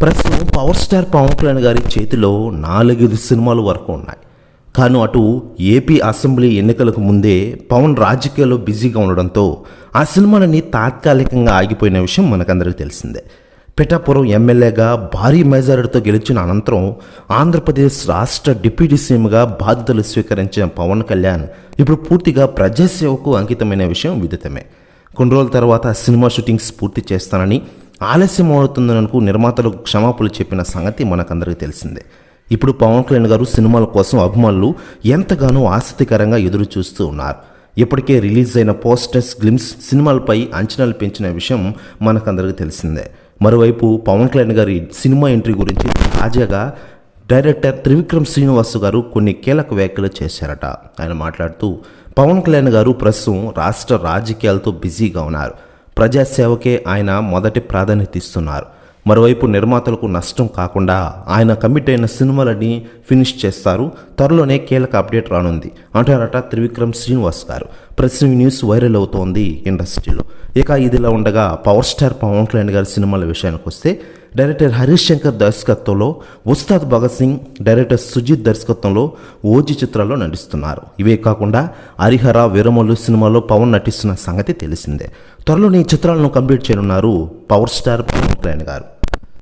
ప్రస్తుతం power star Pawan Kalyan గారి చేతిలో నాలుగైదు సినిమాలు వరకు ఉన్నాయి. కానీ అటు ఏపీ అసెంబ్లీ ఎన్నికలకు ముందే పవన్ రాజకీయాల్లో బిజీగా ఉండడంతో ఆ సినిమాలన్నీ తాత్కాలికంగా ఆగిపోయిన విషయం మనకందరికీ తెలిసిందే. పిఠాపురం ఎమ్మెల్యేగా భారీ మెజారిటీతో గెలిచిన అనంతరం ఆంధ్రప్రదేశ్ రాష్ట్ర డిప్యూటీ సీఎంగా బాధ్యతలు స్వీకరించిన పవన్ కళ్యాణ్ ఇప్పుడు పూర్తిగా ప్రజాసేవకు అంకితమైన విషయం విదితమే. కొన్ని రోజుల తర్వాత సినిమా షూటింగ్స్ పూర్తి చేస్తానని ఆలస్యం అవుతుందనకు నిర్మాతలకు క్షమాపణలు చెప్పిన సంగతి మనకందరికీ తెలిసిందే. ఇప్పుడు పవన్ కళ్యాణ్ గారు సినిమాల కోసం అభిమానులు ఎంతగానో ఆసక్తికరంగా ఎదురు చూస్తూ ఉన్నారు. ఇప్పటికే రిలీజ్ అయిన పోస్టర్స్ గ్లిమ్స్ సినిమాలపై అంచనాలు పెంచిన విషయం మనకందరికీ తెలిసిందే. మరోవైపు పవన్ కళ్యాణ్ గారి సినిమా ఎంట్రీ గురించి తాజాగా డైరెక్టర్ త్రివిక్రమ్ శ్రీనివాస్ గారు కొన్ని కీలక వ్యాఖ్యలు చేశారట. ఆయన మాట్లాడుతూ పవన్ కళ్యాణ్ గారు ప్రస్తుతం రాష్ట్ర రాజకీయాలతో బిజీగా ఉన్నారు. ప్రజాసేవకే ఆయన మొదటి ప్రాధాన్యత ఇస్తున్నారు. మరోవైపు నిర్మాతలకు నష్టం కాకుండా ఆయన కమిట్ అయిన సినిమాలని ఫినిష్ చేస్తారు. త్వరలోనే కీలక అప్డేట్ రానుంది. అంటారట త్రివిక్రమ్ శ్రీనివాస్ గారు. ప్రస్తుతం న్యూస్ వైరల్ అవుతోంది ఇండస్ట్రీలో. ఇక ఇదిలా ఉండగా పవర్ స్టార్ పవన్ కళ్యాణ్ గారి సినిమాల విషయానికి వస్తే డైరెక్టర్ హరీష్ శంకర్ దర్శకత్వంలో ఉస్తాద్ భగత్ సింగ్ డైరెక్టర్ సుజిత్ దర్శకత్వంలో ఓజీ చిత్రాల్లో నటిస్తున్నారు. ఇవే కాకుండా హరిహర వీరమల్లు సినిమాలో పవన్ నటిస్తున్న సంగతి తెలిసిందే. త్వరలోనే ఈ చిత్రాలను కంప్లీట్ చేయనున్నారు పవర్ స్టార్ పవన్ కళ్యాణ్ గారు.